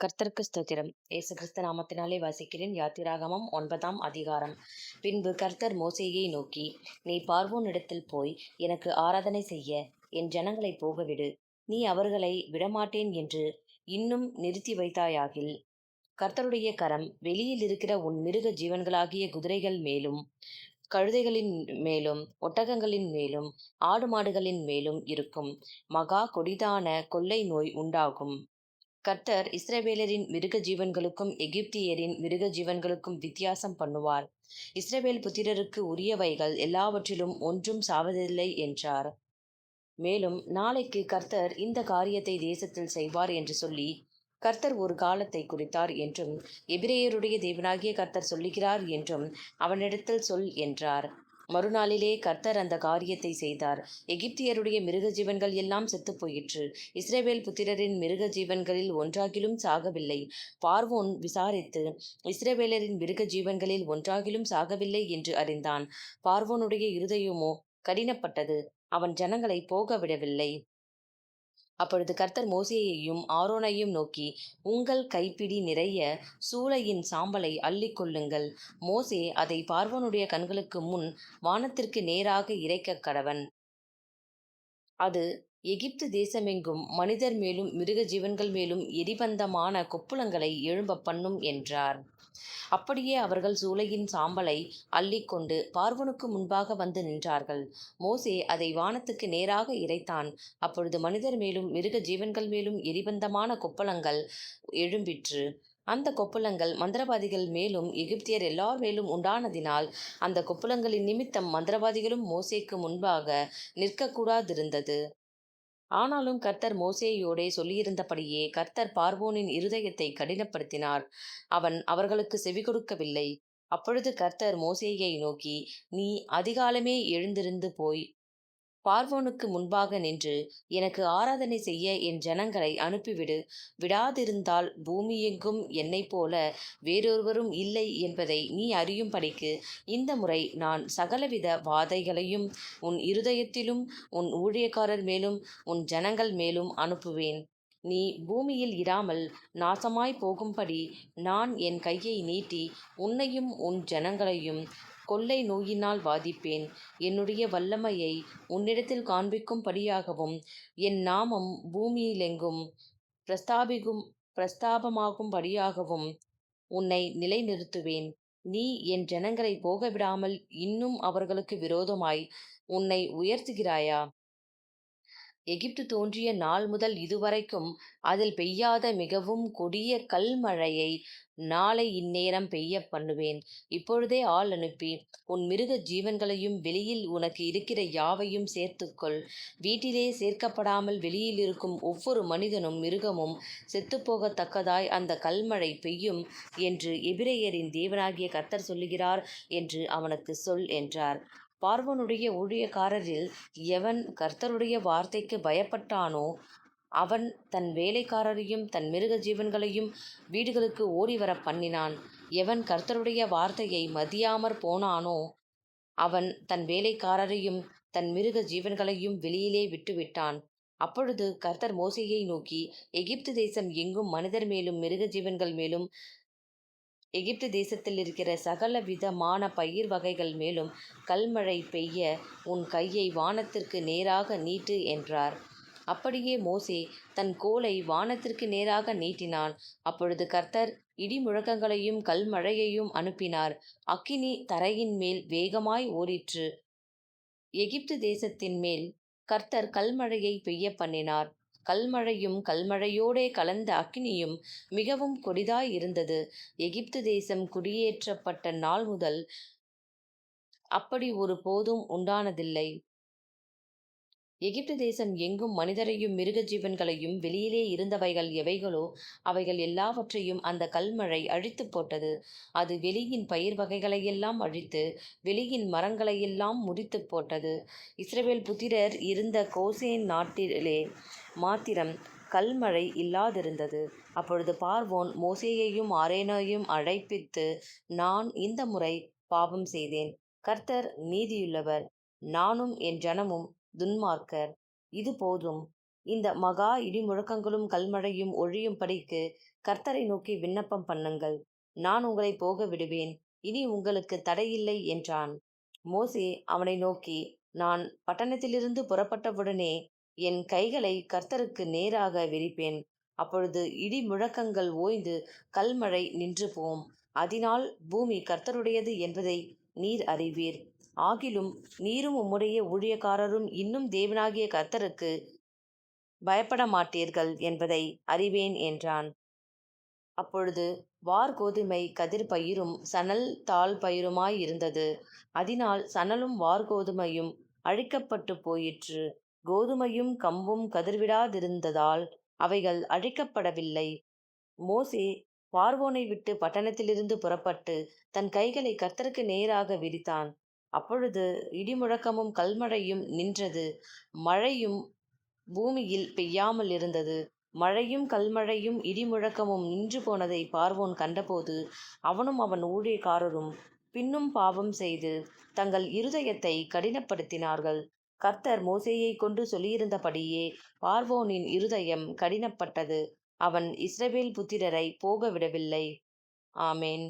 கர்த்தருக்கு ஸ்தோத்திரம். ஏசு கிறிஸ்து நாமத்தினாலே வாசிக்கிறேன். யாத்திராகமம் ஒன்பதாம் அதிகாரம். பின்பு கர்த்தர் மோசையை நோக்கி நீ பார்வோனிடத்தில் போய் எனக்கு ஆராதனை செய்ய என் ஜனங்களை போகவிடு. நீ அவர்களை விடமாட்டேன் என்று இன்னும் நிறுத்தி வைத்தாயாகில் கர்த்தருடைய கரம் வெளியில் இருக்கிற உன் மிருக ஜீவன்களாகிய குதிரைகள் மேலும் கழுதைகளின் மேலும் ஒட்டகங்களின் மேலும் ஆடு மாடுகளின் மேலும் இருக்கும் மகா கொடிதான கொள்ளை நோய் உண்டாகும். கர்த்தர் இஸ்ரவேலரின் மிருக ஜீவன்களுக்கும் எகிப்தியரின் மிருக ஜீவன்களுக்கும் வித்தியாசம் பண்ணுவார். இஸ்ரவேல் புத்திரருக்கு உரியவைகள் எல்லாவற்றிலும் ஒன்றும் சாவதில்லை என்றார். மேலும் நாளைக்கு கர்த்தர் இந்த காரியத்தை தேசத்தில் செய்வார் என்று சொல்லி கர்த்தர் ஒரு காலத்தை குறித்தார் என்றும் எபிரேயருடைய தேவனாகிய கர்த்தர் சொல்லுகிறார் என்றும் அவனிடத்தில் சொல் என்றார். மறுநாளிலே கர்த்தர் அந்த காரியத்தை செய்தார். எகிப்தியருடைய மிருக ஜீவன்கள் எல்லாம் செத்து போயிற்று இஸ்ரேவேல் புத்திரரின் மிருக ஜீவன்களில் ஒன்றாகிலும் சாகவில்லை. பார்வோன் விசாரித்து இஸ்ரேவேலரின் மிருக ஜீவன்களில் ஒன்றாகிலும் சாகவில்லை என்று அறிந்தான். பார்வோனுடைய இருதயமோ கடினப்பட்டது. அவன் ஜனங்களை போக விடவில்லை. அப்பொழுது கர்த்தர் மோசேயையும் ஆரோனையும் நோக்கி உங்கள் கைப்பிடி நிறைய சூளையின் சாம்பலை அள்ளிக்கொள்ளுங்கள் மோசே அதை பார்வனுடைய கண்களுக்கு முன் வானத்திற்கு நேராக இறைக்க கடவன். அது எகிப்து தேசமெங்கும் மனிதர் மேலும் மிருக ஜீவன்கள் மேலும் எரிபந்தமான கொப்புளங்களை எழும்ப பண்ணும் என்றார். அப்படியே அவர்கள் சூளையின் சாம்பலை அள்ளிக்கொண்டு பார்வனுக்கு முன்பாக வந்து நின்றார்கள். மோசே அதை வானத்துக்கு நேராக இறைத்தான். அப்பொழுது மனிதர் மேலும் மிருக ஜீவன்கள் மேலும் எரிபந்தமான கொப்பளங்கள் எழும்பிற்று. அந்த கொப்புளங்கள் மந்திரவாதிகள் மேலும் எகிப்தியர் எல்லார் மேலும் உண்டானதினால் அந்த கொப்புளங்களின் நிமித்தம் மந்திரவாதிகளும் மோசேக்கு முன்பாக நிற்கக்கூடாதிருந்தது. ஆனாலும் கர்த்தர் மோசேயோடே சொல்லியிருந்தபடியே கர்த்தர் பார்வோனின் இருதயத்தை கடினப்படுத்தினார். அவன் அவர்களுக்கு செவி கொடுக்கவில்லை. அப்பொழுது கர்த்தர் மோசேயை நோக்கி நீ அதிகாலமே எழுந்திருந்து போய் பார்வோனுக்கு முன்பாக நின்று எனக்கு ஆராதனை செய்ய என் ஜனங்களை அனுப்பிவிடு. விடாதிருந்தால் பூமியெங்கும் என்னைப் போல வேறொருவரும் இல்லை என்பதை நீ அறியும்படிக்கு இந்த முறை நான் சகலவித வாதைகளையும் உன் இருதயத்திலும் உன் ஊழியக்காரர் மேலும் உன் ஜனங்கள் மேலும் அனுப்புவேன். நீ பூமியில் இராமல் நாசமாய் போகும்படி நான் என் கையை நீட்டி உன்னையும் உன் ஜனங்களையும் கொள்ளை நோயினால் வாதிப்பேன். என்னுடைய வல்லமையை உன்னிடத்தில் காண்பிக்கும்படியாகவும் என் நாமம் பூமியிலெங்கும் பிரஸ்தாபிக்கும் பிரஸ்தாபமாகும்படியாகவும் உன்னை நிலைநிறுத்துவேன். நீ என் ஜனங்களை போகவிடாமல் இன்னும் அவர்களுக்கு விரோதமாய் உன்னை உயர்த்துகிறாயா? எகிப்து தோன்றிய நாள் முதல் இதுவரைக்கும் அதில் பெய்யாத மிகவும் கொடிய கல்மழையை நாளை இந்நேரம் பெய்ய பண்ணுவேன். இப்பொழுதே ஆள் அனுப்பி உன் மிருக ஜீவன்களையும் வெளியில் உனக்கு இருக்கிற யாவையும் சேர்த்துக்கொள். வீட்டிலே சேர்க்கப்படாமல் வெளியில் இருக்கும் ஒவ்வொரு மனிதனும் மிருகமும் செத்துப்போகத்தக்கதாய் அந்த கல்மழை பெய்யும் என்று எபிரேயரின் தேவனாகிய கர்த்தர் சொல்லுகிறார் என்று அவனுக்கு சொல் என்றார். பார்வனுடைய ஊழியக்காரரில் எவன் கர்த்தருடைய வார்த்தைக்கு பயப்பட்டானோ அவன் தன் வேலைக்காரரையும் தன் மிருக ஜீவன்களையும் வீடுகளுக்கு ஓடி வர பண்ணினான். எவன் கர்த்தருடைய வார்த்தையை மதியாமற் போனானோ அவன் தன் வேலைக்காரரையும் தன் மிருக ஜீவன்களையும் வெளியிலே விட்டுவிட்டான். அப்பொழுது கர்த்தர் மோசையை நோக்கி எகிப்து தேசம் எங்கும் மனிதர் மேலும் மிருக ஜீவன்கள் மேலும் எகிப்து தேசத்தில் இருக்கிற சகல விதமான பயிர் வகைகள் மேலும் கல்மழை பெய்ய உன் கையை வானத்திற்கு நேராக நீட்டு என்றார். அப்படியே மோசே தன் கோலை வானத்திற்கு நேராக நீட்டினான். அப்பொழுது கர்த்தர் இடி முழக்கங்களையும் கல்மழையையும் அனுப்பினார். அக்கினி தரையின் மேல் வேகமாய் ஓடிற்று. எகிப்து தேசத்தின் மேல் கர்த்தர் கல்மழையை பெய்ய பண்ணினார். கல்மழையும் கல்மழையோடே கலந்த அக்னியும் மிகவும் கொடிதாய் இருந்தது. எகிப்து தேசம் குடியேற்றப்பட்ட நாள் முதல் அப்படி ஒரு போதும் உண்டானதில்லை. எகிப்து தேசம் எங்கும் மனிதரையும் மிருக ஜீவன்களையும் வெளியிலே இருந்தவைகள் எவைகளோ அவைகள் எல்லாவற்றையும் அந்த கல்மழை அழித்து போட்டது. அது வெளியின் பயிர் வகைகளையெல்லாம் அழித்து வெளியின் மரங்களையெல்லாம் முறித்து போட்டது. இஸ்ரவேல் புத்திரர் இருந்த கோசேன் நாட்டிலே மாத்திரம் கல்மழை இல்லாதிருந்தது. அப்பொழுது பார்வோன் மோசேயையும் ஆரேனையும் அழைப்பித்து நான் இந்த முறை பாவம் செய்தேன். கர்த்தர் நீதியுள்ளவர். நானும் என் ஜனமும் துன்மார்க்கர். இது போதும். இந்த மகா இடிமுழக்கங்களும் கல்மழையும் ஒழியும் படிக்கு கர்த்தரை நோக்கி விண்ணப்பம் பண்ணுங்கள். நான் உங்களை போக விடுவேன். இனி உங்களுக்கு தடையில்லை என்றான். மோசே அவனை நோக்கி நான் பட்டணத்திலிருந்து புறப்பட்டவுடனே என் கைகளை கர்த்தருக்கு நேராக விரிப்பேன். அப்பொழுது இடி முழக்கங்கள் ஓய்ந்து கல்மழை நின்று போம். அதனால் பூமி கர்த்தருடையது என்பதை நீர் அறிவீர். ஆகிலும் நீரும் உம்முடைய ஊழியக்காரரும் இன்னும் தேவனாகிய கர்த்தருக்கு பயப்பட மாட்டீர்கள் என்பதை அறிவேன் என்றான். அப்பொழுது வார் கோதுமை கதிர் பயிரும் சணல் தாள் பயிருமாய் இருந்தது அதனால் சணலும் வார் கோதுமையும் அழிக்கப்பட்டு போயிற்று. கோதுமையும் கம்பும் கதிர்விடாதிருந்ததால் அவைகள் அழிக்கப்படவில்லை. மோசே பார்வோனை விட்டு பட்டணத்திலிருந்து புறப்பட்டு தன் கைகளை கர்த்தருக்கு நேராக விரித்தான். அப்பொழுது இடிமுழக்கமும் கல்மழையும் நின்றது. மழையும் பூமியில் பெய்யாமல் இருந்தது. மழையும் கல்மழையும் இடிமுழக்கமும் நின்று போனதை பார்வோன் கண்டபோது அவனும் அவன் ஊழியக்காரரும் பின்னும் பாவம் செய்து தங்கள் இருதயத்தை கடினப்படுத்தினார்கள். கர்த்தர் மோசேயை கொண்டு சொல்லியிருந்தபடியே பார்வோனின் இருதயம் கடினப்பட்டது. அவன் இஸ்ரவேல் புத்திரரை போக விடவில்லை ஆமேன்.